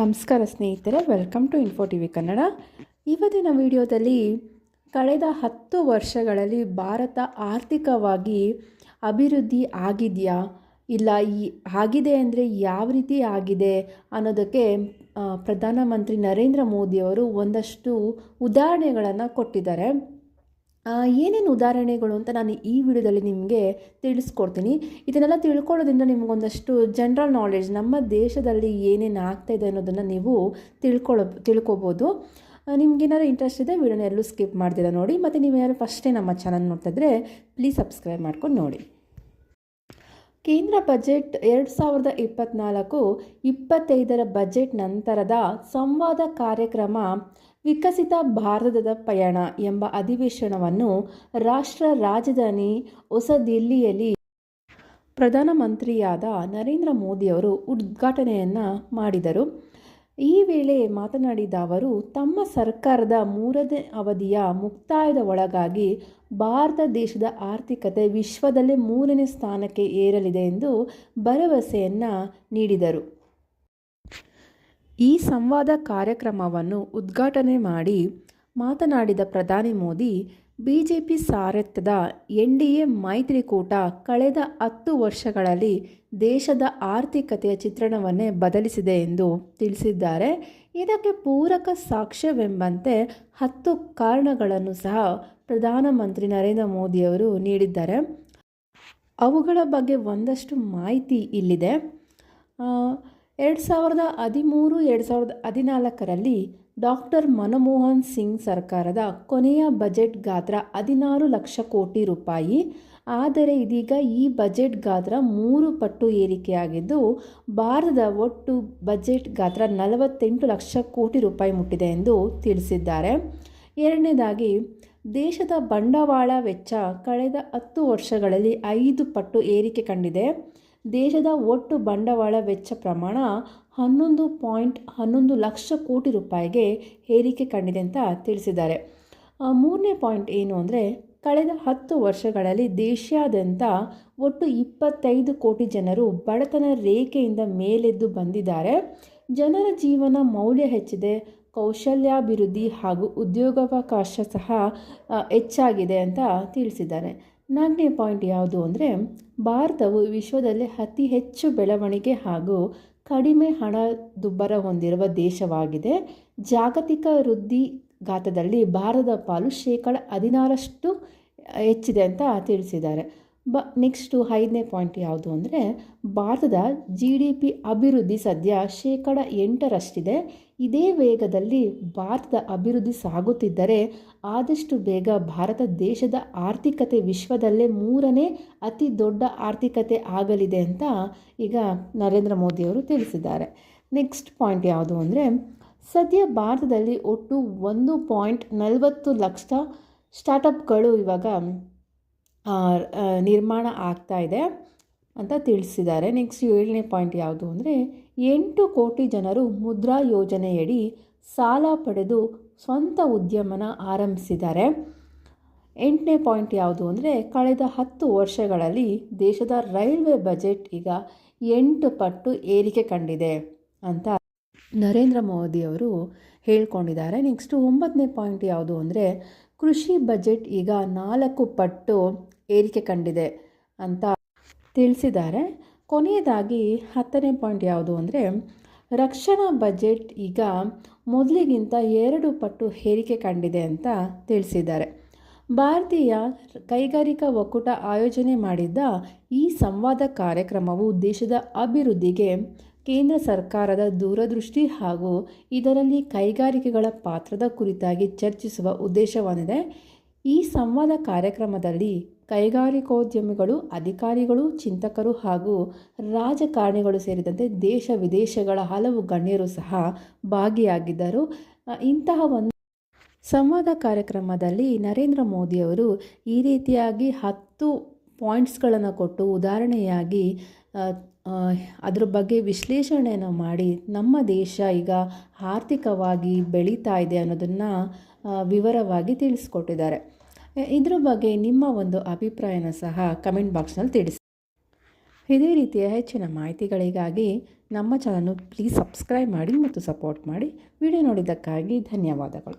ನಮಸ್ಕಾರ ಸ್ನೇಹಿತರೆ welcome to Info T V Kannada ಇವತ್ತಿನ ವಿಡಿಯೋದಲ್ಲಿ ಕಳೆದ ಹತ್ತು ವರ್ಷಗಳಲ್ಲಿ ಭಾರತ ಆರ್ಥಿಕವಾಗಿ ಅಭಿವೃದ್ಧಿ ಆಗಿದೆಯಾ? ಇಲ್ಲ, ಈ ಆಗಿದೆ ಅಂದರೆ ಯಾವ ರೀತಿ ಆಗಿದೆ ಅನ್ನೋದಕ್ಕೆ ಪ್ರಧಾನಮಂತ್ರಿ ನರೇಂದ್ರ ಮೋದಿಯವರು ಒಂದಷ್ಟು ಉದಾಹರಣೆಗಳನ್ನು ಕೊಟ್ಟಿದ್ದಾರೆ. ಏನೇನು ಉದಾಹರಣೆಗಳು ಅಂತ ನಾನು ಈ ವಿಡಿಯೋದಲ್ಲಿ ನಿಮಗೆ ತಿಳಿಸ್ಕೊಡ್ತೀನಿ. ಇದನ್ನೆಲ್ಲ ತಿಳ್ಕೊಳ್ಳೋದ್ರಿಂದ ನಿಮಗೊಂದಷ್ಟು ಜನರಲ್ ನಾಲೆಡ್ಜ್ ನಮ್ಮ ದೇಶದಲ್ಲಿ ಏನೇನು ಆಗ್ತಾಯಿದೆ ಅನ್ನೋದನ್ನು ನೀವು ತಿಳ್ಕೊಳ್ಳೋ ತಿಳ್ಕೊಬೋದು. ನಿಮ್ಗೇನಾದ್ರು ಇಂಟ್ರೆಸ್ಟ್ ಇದೆ, ವಿಡಿಯೋನ ಎಲ್ಲೂ ಸ್ಕಿಪ್ ಮಾಡ್ದಿರ ನೋಡಿ. ಮತ್ತು ನೀವು ಯಾರು ಫಸ್ಟೇ ನಮ್ಮ ಚಾನಲ್ ನೋಡ್ತಾ ಇದ್ರೆ ಪ್ಲೀಸ್ ಸಬ್ಸ್ಕ್ರೈಬ್ ಮಾಡ್ಕೊಂಡು ನೋಡಿ. ಕೇಂದ್ರ ಬಜೆಟ್ ಎರಡು ಸಾವಿರದ ಇಪ್ಪತ್ತ್ನಾಲ್ಕು ಇಪ್ಪತ್ತೈದರ ಬಜೆಟ್ ನಂತರದ ಸಂವಾದ ಕಾರ್ಯಕ್ರಮ ವಿಕಸಿತ ಭಾರತದ ಪಯಣ ಎಂಬ ಅಧಿವೇಶನವನ್ನು ರಾಷ್ಟ್ರ ರಾಜಧಾನಿ ಹೊಸದಿಲ್ಲಿಯಲ್ಲಿ ಪ್ರಧಾನಮಂತ್ರಿಯಾದ ನರೇಂದ್ರ ಮೋದಿಯವರು ಉದ್ಘಾಟನೆಯನ್ನು ಮಾಡಿದರು. ಈ ವೇಳೆ ಮಾತನಾಡಿದ ಅವರು, ತಮ್ಮ ಸರ್ಕಾರದ ಮೂರನೇ ಅವಧಿಯ ಮುಕ್ತಾಯದ ಒಳಗಾಗಿ ಭಾರತ ದೇಶದ ಆರ್ಥಿಕತೆ ವಿಶ್ವದಲ್ಲೇ ಮೂರನೇ ಸ್ಥಾನಕ್ಕೆ ಏರಲಿದೆ ಎಂದು ಭರವಸೆಯನ್ನು ನೀಡಿದರು. ಈ ಸಂವಾದ ಕಾರ್ಯಕ್ರಮವನ್ನು ಉದ್ಘಾಟನೆ ಮಾಡಿ ಮಾತನಾಡಿದ ಪ್ರಧಾನಿ ಮೋದಿ, ಬಿಜೆಪಿ ಸಾರಥ್ಯದ ಎನ್ ಡಿ ಎ ಮೈತ್ರಿಕೂಟ ಕಳೆದ ಹತ್ತು ವರ್ಷಗಳಲ್ಲಿ ದೇಶದ ಆರ್ಥಿಕತೆಯ ಚಿತ್ರಣವನ್ನೇ ಬದಲಿಸಿದೆ ಎಂದು ತಿಳಿಸಿದ್ದಾರೆ. ಇದಕ್ಕೆ ಪೂರಕ ಸಾಕ್ಷ್ಯವೆಂಬಂತೆ ಹತ್ತು ಕಾರಣಗಳನ್ನು ಸಹ ಪ್ರಧಾನಮಂತ್ರಿ ನರೇಂದ್ರ ಮೋದಿಯವರು ನೀಡಿದ್ದಾರೆ. ಅವುಗಳ ಬಗ್ಗೆ ಒಂದಷ್ಟು ಮಾಹಿತಿ ಇಲ್ಲಿದೆ. ಎರಡು ಸಾವಿರದ ಹದಿಮೂರು, ಎರಡು ಸಾವಿರದ ಹದಿನಾಲ್ಕರಲ್ಲಿ ಡಾಕ್ಟರ್ ಮನಮೋಹನ್ ಸಿಂಗ್ ಸರ್ಕಾರದ ಕೊನೆಯ ಬಜೆಟ್ ಗಾತ್ರ ಹದಿನಾರು ಲಕ್ಷ ಕೋಟಿ ರೂಪಾಯಿ. ಆದರೆ ಇದೀಗ ಈ ಬಜೆಟ್ ಗಾತ್ರ ಮೂರು ಪಟ್ಟು ಏರಿಕೆಯಾಗಿದ್ದು, ಭಾರತದ ಒಟ್ಟು ಬಜೆಟ್ ಗಾತ್ರ ನಲವತ್ತೆಂಟು ಲಕ್ಷ ಕೋಟಿ ರೂಪಾಯಿ ಮುಟ್ಟಿದೆ ಎಂದು ತಿಳಿಸಿದ್ದಾರೆ. ಎರಡನೇದಾಗಿ, ದೇಶದ ಬಂಡವಾಳ ವೆಚ್ಚ ಕಳೆದ ಹತ್ತು ವರ್ಷಗಳಲ್ಲಿ ಐದು ಪಟ್ಟು ಏರಿಕೆ ಕಂಡಿದೆ. ದೇಶದ ಒಟ್ಟು ಬಂಡವಾಳ ವೆಚ್ಚ ಪ್ರಮಾಣ ಹನ್ನೊಂದು ಪಾಯಿಂಟ್ ಹನ್ನೊಂದು ಲಕ್ಷ ಕೋಟಿ ರೂಪಾಯಿಗೆ ಏರಿಕೆ ಕಂಡಿದೆ ಅಂತ ತಿಳಿಸಿದ್ದಾರೆ. ಮೂರನೇ ಪಾಯಿಂಟ್ ಏನು ಅಂದರೆ, ಕಳೆದ ಹತ್ತು ವರ್ಷಗಳಲ್ಲಿ ದೇಶಾದ್ಯಂತ ಒಟ್ಟು ಇಪ್ಪತ್ತೈದು ಕೋಟಿ ಜನರು ಬಡತನ ರೇಖೆಯಿಂದ ಮೇಲೆದ್ದು ಬಂದಿದ್ದಾರೆ. ಜನರ ಜೀವನ ಮೌಲ್ಯ ಹೆಚ್ಚಿದೆ ಕೌಶಲ್ಯಾಭಿವೃದ್ಧಿ ಹಾಗೂ ಉದ್ಯೋಗಾವಕಾಶ ಸಹ ಹೆಚ್ಚಾಗಿದೆ ಅಂತ ತಿಳಿಸಿದ್ದಾರೆ. ನಾಲ್ಕನೇ ಪಾಯಿಂಟ್ ಯಾವುದು ಅಂದರೆ, ಭಾರತವು ವಿಶ್ವದಲ್ಲೇ ಅತಿ ಹೆಚ್ಚು ಬೆಳವಣಿಗೆ ಹಾಗೂ ಕಡಿಮೆ ಹಣದುಬ್ಬರ ಹೊಂದಿರುವ ದೇಶವಾಗಿದೆ. ಜಾಗತಿಕ ವೃದ್ಧಿ ಘಾತದಲ್ಲಿ ಭಾರತದ ಪಾಲು ಶೇಕಡ ಹದಿನಾರಷ್ಟು ಹೆಚ್ಚಿದೆ ಅಂತ ತಿಳಿಸಿದ್ದಾರೆ. ಬ ನೆಕ್ಸ್ಟು ಐದನೇ ಪಾಯಿಂಟ್ ಯಾವುದು ಅಂದರೆ, ಭಾರತದ ಜಿ ಡಿ ಪಿ ಅಭಿವೃದ್ಧಿ ಸದ್ಯ ಶೇಕಡ ಎಂಟರಷ್ಟಿದೆ. ಇದೇ ವೇಗದಲ್ಲಿ ಭಾರತದ ಅಭಿವೃದ್ಧಿ ಸಾಗುತ್ತಿದ್ದರೆ, ಆದಷ್ಟು ಬೇಗ ಭಾರತ ದೇಶದ ಆರ್ಥಿಕತೆ ವಿಶ್ವದಲ್ಲೇ ಮೂರನೇ ಅತಿ ದೊಡ್ಡ ಆರ್ಥಿಕತೆ ಆಗಲಿದೆ ಅಂತ ಈಗ ನರೇಂದ್ರ ಮೋದಿಯವರು ತಿಳಿಸಿದ್ದಾರೆ. ನೆಕ್ಸ್ಟ್ ಪಾಯಿಂಟ್ ಯಾವುದು ಅಂದರೆ, ಸದ್ಯ ಭಾರತದಲ್ಲಿ ಒಟ್ಟು ಒಂದು ಪಾಯಿಂಟ್ ನಲವತ್ತು ಲಕ್ಷ ಸ್ಟಾರ್ಟಪ್ಗಳು ಇವಾಗ ನಿರ್ಮಾಣ ಆಗ್ತಾ ಇದೆ ಅಂತ ತಿಳಿಸಿದ್ದಾರೆ. ನೆಕ್ಸ್ಟ್ ಏಳನೇ ಪಾಯಿಂಟ್ ಯಾವುದು ಅಂದರೆ, ಎಂಟು ಕೋಟಿ ಜನರು ಮುದ್ರಾ ಯೋಜನೆಯಡಿ ಸಾಲ ಪಡೆದು ಸ್ವಂತ ಉದ್ಯಮನ ಆರಂಭಿಸಿದ್ದಾರೆ. ಎಂಟನೇ ಪಾಯಿಂಟ್ ಯಾವುದು ಅಂದರೆ, ಕಳೆದ ಹತ್ತು ವರ್ಷಗಳಲ್ಲಿ ದೇಶದ ರೈಲ್ವೆ ಬಜೆಟ್ ಈಗ ಎಂಟು ಪಟ್ಟು ಏರಿಕೆ ಕಂಡಿದೆ ಅಂತ ನರೇಂದ್ರ ಮೋದಿಯವರು ಹೇಳ್ಕೊಂಡಿದ್ದಾರೆ. ನೆಕ್ಸ್ಟು ಒಂಬತ್ತನೇ ಪಾಯಿಂಟ್ ಯಾವುದು ಅಂದರೆ, ಕೃಷಿ ಬಜೆಟ್ ಈಗ ನಾಲ್ಕು ಪಟ್ಟು ಏರಿಕೆ ಕಂಡಿದೆ ಅಂತ ತಿಳಿಸಿದ್ದಾರೆ. ಕೊನೆಯದಾಗಿ ಹತ್ತನೇ ಪಾಯಿಂಟ್ ಯಾವುದು ಅಂದರೆ, ರಕ್ಷಣಾ ಬಜೆಟ್ ಈಗ ಮೊದಲಿಗಿಂತ ಎರಡು ಪಟ್ಟು ಏರಿಕೆ ಕಂಡಿದೆ ಅಂತ ತಿಳಿಸಿದ್ದಾರೆ. ಭಾರತೀಯ ಕೈಗಾರಿಕಾ ಒಕ್ಕೂಟ ಆಯೋಜನೆ ಮಾಡಿದ್ದ ಈ ಸಂವಾದ ಕಾರ್ಯಕ್ರಮವು ದೇಶದ ಅಭಿವೃದ್ಧಿಗೆ, ಕೇಂದ್ರ ಸರ್ಕಾರದ ದೂರದೃಷ್ಟಿ ಹಾಗೂ ಇದರಲ್ಲಿ ಕೈಗಾರಿಕೆಗಳ ಪಾತ್ರದ ಕುರಿತಾಗಿ ಚರ್ಚಿಸುವ ಉದ್ದೇಶವಾಗಿದೆ. ಈ ಸಂವಾದ ಕಾರ್ಯಕ್ರಮದಲ್ಲಿ ಕೈಗಾರಿಕೋದ್ಯಮಿಗಳು, ಅಧಿಕಾರಿಗಳು, ಚಿಂತಕರು ಹಾಗೂ ರಾಜಕಾರಣಿಗಳು ಸೇರಿದಂತೆ ದೇಶ ವಿದೇಶಗಳ ಹಲವು ಗಣ್ಯರು ಸಹ ಭಾಗಿಯಾಗಿದ್ದರು. ಇಂತಹ ಒಂದು ಸಂವಾದ ಕಾರ್ಯಕ್ರಮದಲ್ಲಿ ನರೇಂದ್ರ ಮೋದಿಯವರು ಈ ರೀತಿಯಾಗಿ ಹತ್ತು ಪಾಯಿಂಟ್ಸ್ಗಳನ್ನು ಕೊಟ್ಟು ಉದಾಹರಣೆಯಾಗಿ ಅದ್ರ ಬಗ್ಗೆ ವಿಶ್ಲೇಷಣೆಯನ್ನು ಮಾಡಿ ನಮ್ಮ ದೇಶ ಈಗ ಆರ್ಥಿಕವಾಗಿ ಬೆಳೀತಾ ಇದೆ ಅನ್ನೋದನ್ನು ವಿವರವಾಗಿ ತಿಳಿಸ್ಕೊಟ್ಟಿದ್ದಾರೆ. ಇದ್ರ ಬಗ್ಗೆ ನಿಮ್ಮ ಒಂದು ಅಭಿಪ್ರಾಯನ ಸಹ ಕಮೆಂಟ್ ಬಾಕ್ಸ್ನಲ್ಲಿ ತಿಳಿಸಿ. ಇದೇ ರೀತಿಯ ಹೆಚ್ಚಿನ ಮಾಹಿತಿಗಳಿಗಾಗಿ ನಮ್ಮ ಚಾನಲ್ನು ಪ್ಲೀಸ್ ಸಬ್ಸ್ಕ್ರೈಬ್ ಮಾಡಿ ಮತ್ತು ಸಪೋರ್ಟ್ ಮಾಡಿ. ವಿಡಿಯೋ ನೋಡಿದ್ದಕ್ಕಾಗಿ ಧನ್ಯವಾದಗಳು.